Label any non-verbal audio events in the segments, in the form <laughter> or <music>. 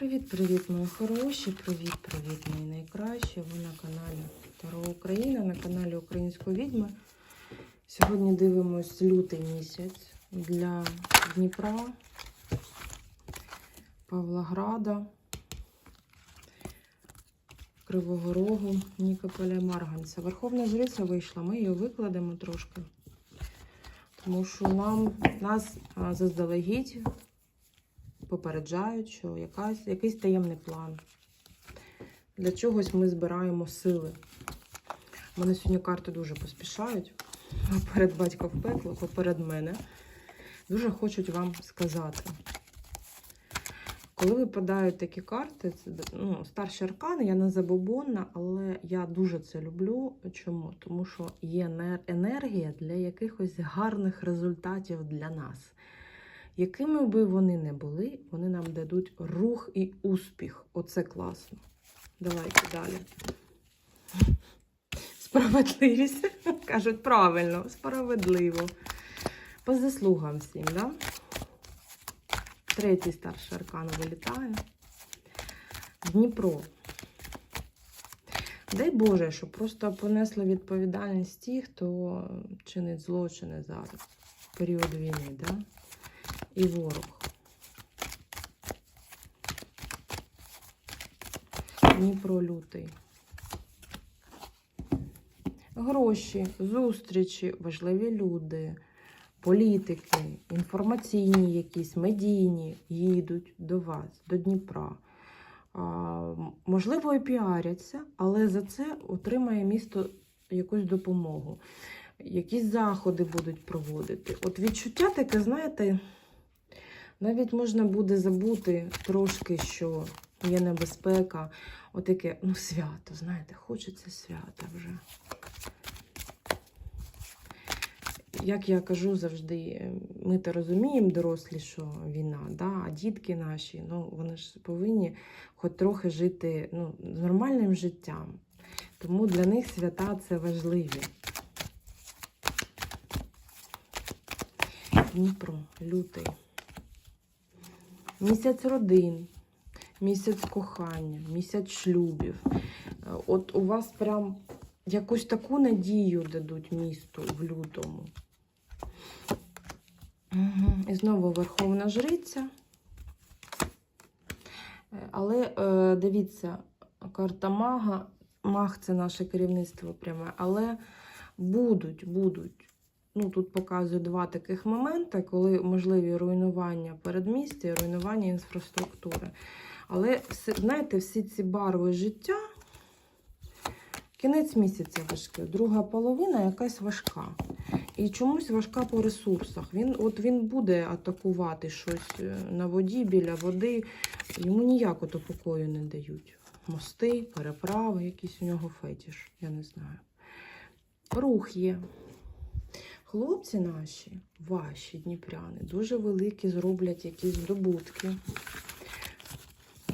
Привіт-привіт, мої хороші! Привіт-привіт, мої найкращі! Ви на каналі Таро Україна, на каналі Української відьми. Сьогодні дивимось лютий місяць для Дніпра, Павлограда, Кривого Рогу, Нікополя Марганця. Верховна Жриця вийшла, ми її викладемо трошки. Тому що нам нас заздалегідь попереджають, що якась, якийсь таємний план. Для чогось ми збираємо сили. У мене сьогодні карти дуже поспішають. Перед батька в пекло, поперед мене. Дуже хочуть вам сказати. Коли випадають такі карти, це ну, старші аркани, я не забобонна, але я дуже це люблю. Чому? Тому що є енергія для якихось гарних результатів для нас. Якими би вони не були, вони нам дадуть рух і успіх. Оце класно. Давайте далі. Справедливість. <laughs> Кажуть, правильно, справедливо. По заслугам всім, да? Третій старший аркан вилітає. Дніпро. Дай Боже, щоб просто понесли відповідальність ті, хто чинить злочини зараз, в період війни, да? І ворог. Дніпро лютий. Гроші, зустрічі, важливі люди, політики, інформаційні якісь, медійні їдуть до вас, до Дніпра. А, можливо, і піаряться, але за це отримає місто якусь допомогу. Якісь заходи будуть проводити. От відчуття таке, знаєте, навіть можна буде забути трошки, що є небезпека. Отаке, ну, свято, знаєте, хочеться свята вже. Як я кажу завжди, ми то розуміємо, дорослі, що війна, да? а дітки наші, ну, вони ж повинні хоч трохи жити ну, нормальним життям. Тому для них свята це важливі. Дніпро, лютий. Місяць родин, місяць кохання, місяць шлюбів. Е, От у вас прям якусь таку надію дадуть місту в лютому. І знову Верховна Жриця. Е, Але е, дивіться, карта мага. Маг це наше керівництво пряме, але будуть, будуть. Ну, тут показую два таких моменти, коли можливі руйнування передмістя руйнування інфраструктури. Але, знаєте, всі ці барви життя, кінець місяця важкий, друга половина якась важка. І чомусь важка по ресурсах. Він, от він буде атакувати щось е, на воді, біля води. Йому ніяк ото покою не дають. Мости, переправи, якийсь у нього фетіш, я не знаю. Рух є. Хлопці наші, ваші дніпряни, дуже великі зроблять якісь здобутки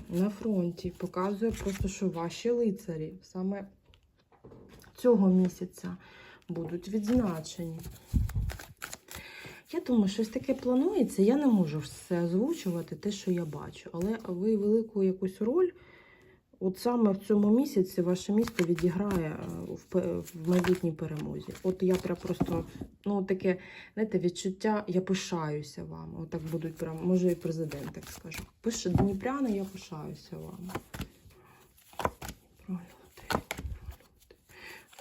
на фронті. Показує просто, що ваші лицарі саме цього місяця будуть відзначені. Я думаю, щось таке планується. Я не можу все озвучувати, те, що я бачу. Але ви велику якусь роль, от саме в цьому місяці ваше місто відіграє е, в, майбутній перемозі. От я прям просто, ну, таке, знаєте, відчуття, я пишаюся вами. Отак будуть прям, може, і президент так скаже. Пише Дніпряни, я пишаюся вами.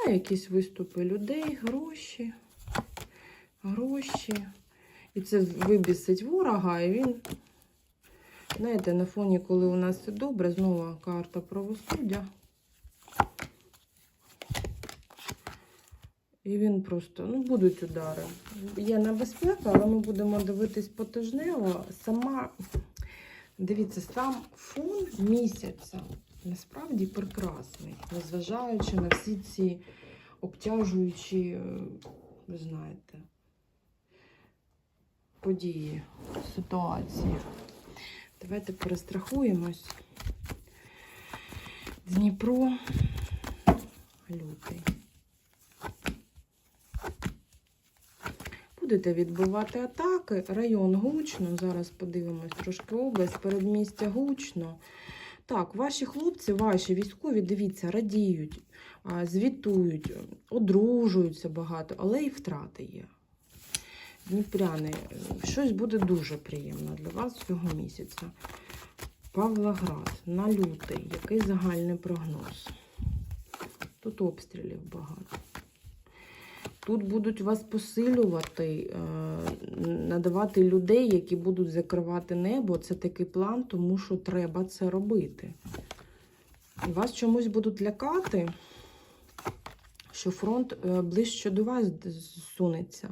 А якісь виступи людей, гроші, гроші. І це вибісить ворога, і він, знаєте, на фоні, коли у нас все добре, знову карта правосуддя. І він просто, ну, будуть удари. Є небезпека, але ми будемо дивитись потижнево. Сама, дивіться, сам фон місяця насправді прекрасний, незважаючи на всі ці обтяжуючі, е, ви знаєте, події, ситуації. Давайте перестрахуємось. Дніпро, лютий. будете відбивати атаки. Район гучно. Зараз подивимось трошки область, передмістя гучно. Так, ваші хлопці, ваші військові, дивіться, радіють, звітують, одружуються багато, але і втрати є. Дніпряни, щось буде дуже приємно для вас цього місяця. Павлоград на лютий. Який загальний прогноз? Тут обстрілів багато. Тут будуть вас посилювати, е, надавати людей, які будуть закривати небо. Це такий план, тому що треба це робити. І вас чомусь будуть лякати, що фронт е, ближче до вас сунеться.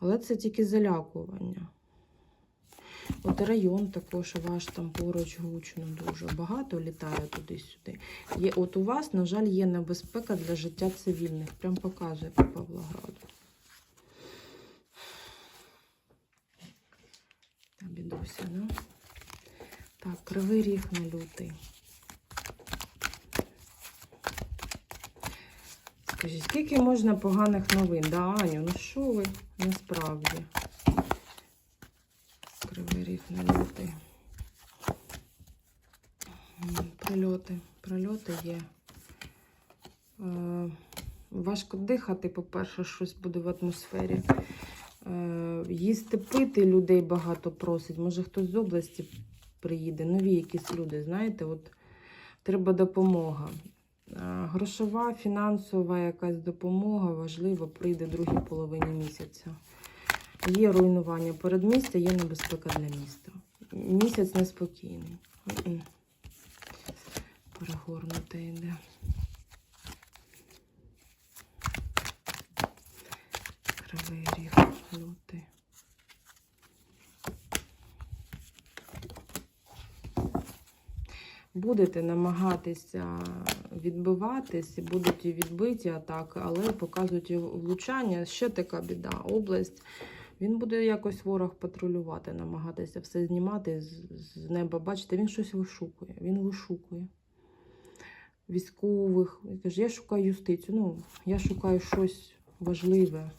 Але це тільки залякування. От район також ваш там поруч гучно дуже багато літає туди-сюди. Є, от у вас, на жаль, є небезпека для життя цивільних. Прям показує по Павлограду. Та бідуся, ну. Так, кривий ріг на лютий. Скажіть, скільки можна поганих новин? Да, Аню, ну що ви насправді? Кривий ріг на Прильоти. Прильоти є. Е, важко дихати, по-перше, щось буде в атмосфері. Е, їсти пити людей багато просить. Може хтось з області приїде, нові якісь люди, знаєте, от треба допомога. Е, Грошова, фінансова якась допомога, важливо, прийде в другій половині місяця. Є руйнування передмістя, є небезпека для міста. Місяць неспокійний. Перегорнуте йде. Кривий ріг, лютий. Будете намагатися відбиватись, будуть і відбиті атаки, але показують і влучання. Ще така біда. Область. Він буде якось ворог патрулювати, намагатися все знімати з, неба. Бачите, він щось вишукує. Він вишукує військових. Каже, я шукаю юстицію. Ну, я шукаю щось важливе,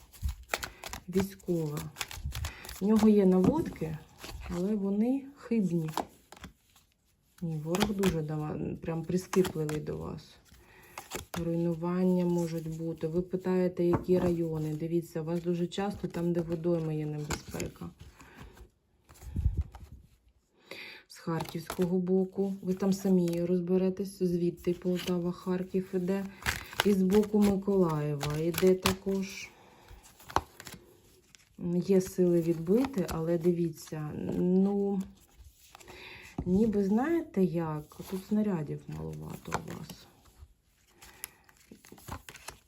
військове. В нього є наводки, але вони хибні. Ні, ворог дуже дава- прям прискіпливий до вас. Руйнування можуть бути. Ви питаєте, які райони. Дивіться, у вас дуже часто там, де водойми є небезпека. З Харківського боку. Ви там самі розберетесь, звідти Полтава, Харків іде. І з боку Миколаєва йде також. Є сили відбити, але дивіться, ну, ніби знаєте як? Тут снарядів маловато у вас.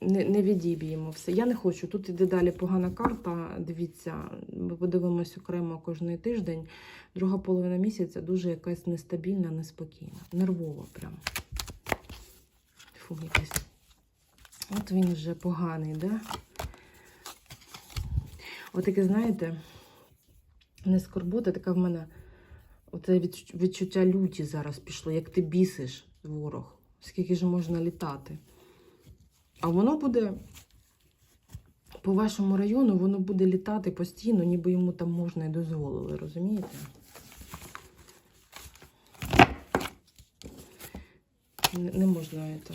Не, не відіб'ємо все. Я не хочу. Тут іде далі погана карта. Дивіться, ми подивимось окремо кожний тиждень. Друга половина місяця дуже якась нестабільна, неспокійна. Нервова прям. Фу, якась. От він вже поганий, да? От таке, знаєте, не скорбота, така в мене оце відчуття люті зараз пішло, як ти бісиш ворог. Скільки ж можна літати? А воно буде по вашому району, воно буде літати постійно, ніби йому там можна і дозволили, розумієте? Не, можна це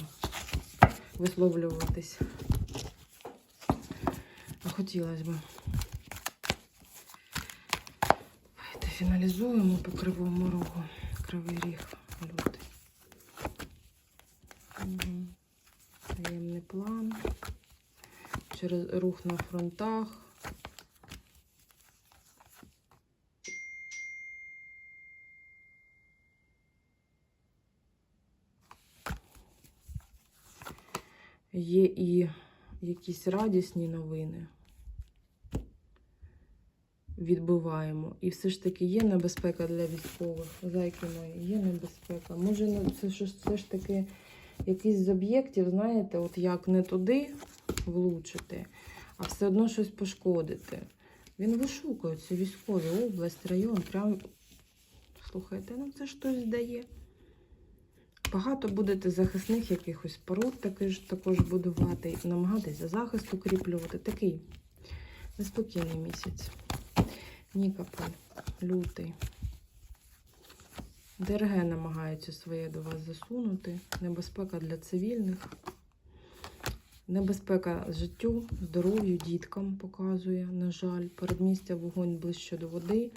висловлюватись. А хотілося б. Давайте фіналізуємо по кривому рогу. Кривий ріг лютий. Угу. Таємний план. Через рух на фронтах. Є і якісь радісні новини. Відбиваємо. І все ж таки є небезпека для військових. Зайки мої, є небезпека. Може, ну, це ж все ж таки якийсь з об'єктів, знаєте, от як не туди влучити, а все одно щось пошкодити. Він вишукує ці військові область, район. Прям слухайте, ну це щось дає. Багато будете захисних якихось споруд також, також будувати, намагатися захист укріплювати. Такий Неспокійний місяць. Нікополь, лютий. ДРГ намагаються своє до вас засунути. Небезпека для цивільних. Небезпека життю, здоров'ю, діткам показує, на жаль. Передмістя вогонь ближче до води.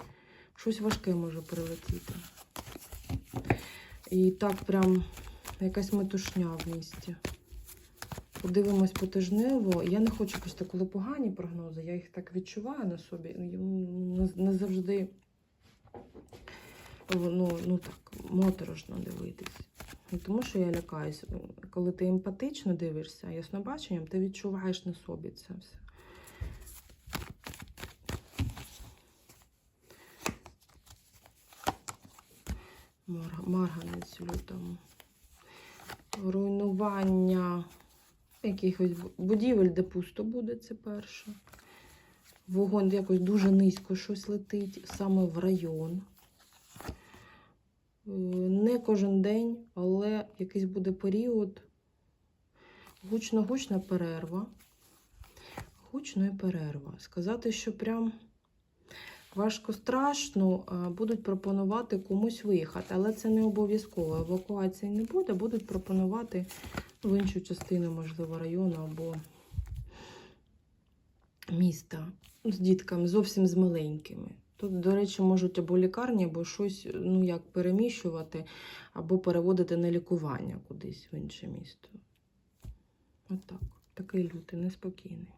Щось важке може прилетіти. І так прям якась метушня в місті. Подивимось потижнево. Я не хочу просто, коли погані прогнози, я їх так відчуваю на собі. Не, не завжди ну, ну так, моторошно дивитись. Не тому, що я лякаюсь. Коли ти емпатично дивишся, яснобаченням, ти відчуваєш на собі це все. Марганець лютому. Руйнування якихось будівель, де пусто буде, це перше. Вогонь якось дуже низько щось летить, саме в район. Е, Не кожен день, але якийсь буде період. Гучно-гучна перерва. Гучно і перерва. Сказати, що прям важко страшно, будуть пропонувати комусь виїхати, але це не обов'язково. Евакуації не буде, будуть пропонувати в іншу частину, можливо, району або міста з дітками, зовсім з маленькими. Тут, до речі, можуть або лікарні, або щось ну, як переміщувати, або переводити на лікування кудись в інше місто. Отак. Такий лютий, неспокійний.